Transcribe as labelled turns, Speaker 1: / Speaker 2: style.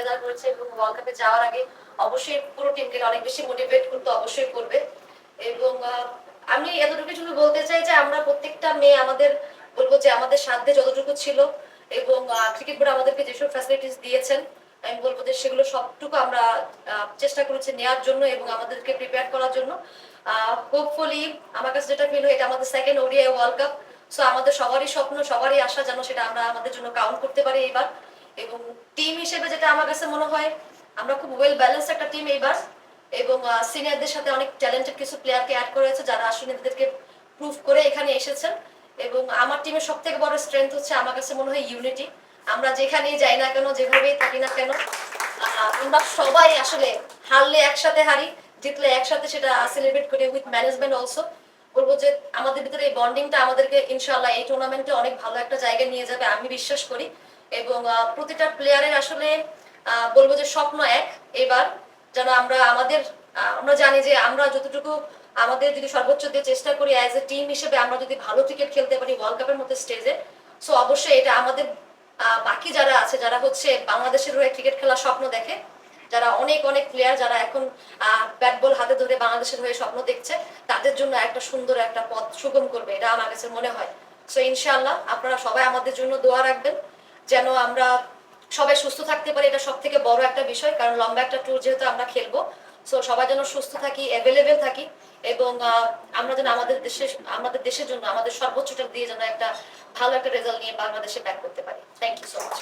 Speaker 1: ঠিকাদার করেছে এবং ওয়ার্ল্ড কাপে যাওয়ার আগে অবশ্যই পুরো টিমকে অনেক বেশি মোটিভেট করতে, অবশ্যই করবে। এবং আমি এতটুকু শুধু বলতে চাই যে আমরা প্রত্যেকটা মেয়ে আমাদের বলব যে আমাদের সাধ্যে যতটুকু ছিল এবং ক্রিকেট বোর্ড আমাদেরকে যেসব ফ্যাসিলিটিস দিয়েছেন, আমি বলব যে সেগুলো সবটুকু আমরা চেষ্টা করেছি নেওয়ার জন্য এবং আমাদেরকে প্রিপেয়ার করার জন্য। হোপফুলি আমার কাছে যেটা ফিল হয় এটা আমাদের second ODI world cup so আমাদের সবারই স্বপ্ন, সবারই আশা যেন সেটা আমরা আমাদের জন্য কাউন্ট করতে পারি এবার এবং টিম হিসেবে যেটা আমার কাছে মনে হয়, আমরা খুব ওয়েল ব্যালেন্স একটা টিম এইবার। এবং সিনিয়রদের সাথে অনেক ট্যালেন্টেড কিছু প্লেয়ারকে অ্যাড করা হয়েছে যারা আসলে নিজেদেরকে প্রুভ করে এখানে এসেছেন। এবং আমার টিমের সব থেকে বড় স্ট্রেংথ হচ্ছে আমার কাছে মনে হয় ইউনিটি আমরা যেখানেই যাই না কেন, যেভাবেই থাকি না কেন আমরা সবাই আসলে হারলে একসাথে হারি, জিতলে একসাথে সেটা সেলিব্রেট করি উইথ ম্যানেজমেন্ট অলসো বলব যে আমাদের ভিতরে এই বন্ডিংটা আমাদেরকে ইনশাল্লাহ এই টুর্নামেন্টে অনেক ভালো একটা জায়গায় নিয়ে যাবে, আমি বিশ্বাস করি। এবং প্রতিটা প্লেয়ারের আসলে বলব যে স্বপ্ন এক। এবার যেন আমরা আমাদের আমরা জানি যে আমরা যতটুকু আমাদের যদি সর্বোচ্চ দিয়ে চেষ্টা করি অ্যাজ এ টিম হিসেবে আমরা যদি ভালো ক্রিকেট খেলতে পারি ওয়ার্ল্ড কাপের মতো স্টেজে সো অবশ্যই এটা আমাদের বাকি যারা আছে, যারা হচ্ছে বাংলাদেশের হয়ে ক্রিকেট খেলার স্বপ্ন দেখে, যারা অনেক অনেক প্লেয়ার যারা এখন ব্যাট বল হাতে ধরে বাংলাদেশের হয়ে স্বপ্ন দেখছে, তাদের জন্য একটা সুন্দর একটা পথ সুগম করবে, এটা আমার কাছে মনে হয়। সো ইনশাআল্লাহ আপনারা সবাই আমাদের জন্য দোয়া রাখবেন। যেন আমরা সবাই সুস্থ থাকতে পারি, এটা সব থেকে বড় একটা বিষয়, কারণ লম্বা একটা ট্যুর যেহেতু আমরা খেলব সো সবাই যেন সুস্থ থাকি অ্যাভেলেবেল থাকি, এবং আমরা যেন আমাদের দেশে, আমাদের দেশের জন্য, আমাদের সর্বোচ্চটা দিয়ে যেন একটা ভালো একটা রেজাল্ট নিয়ে বাংলাদেশে ব্যাক করতে পারি। Thank you so much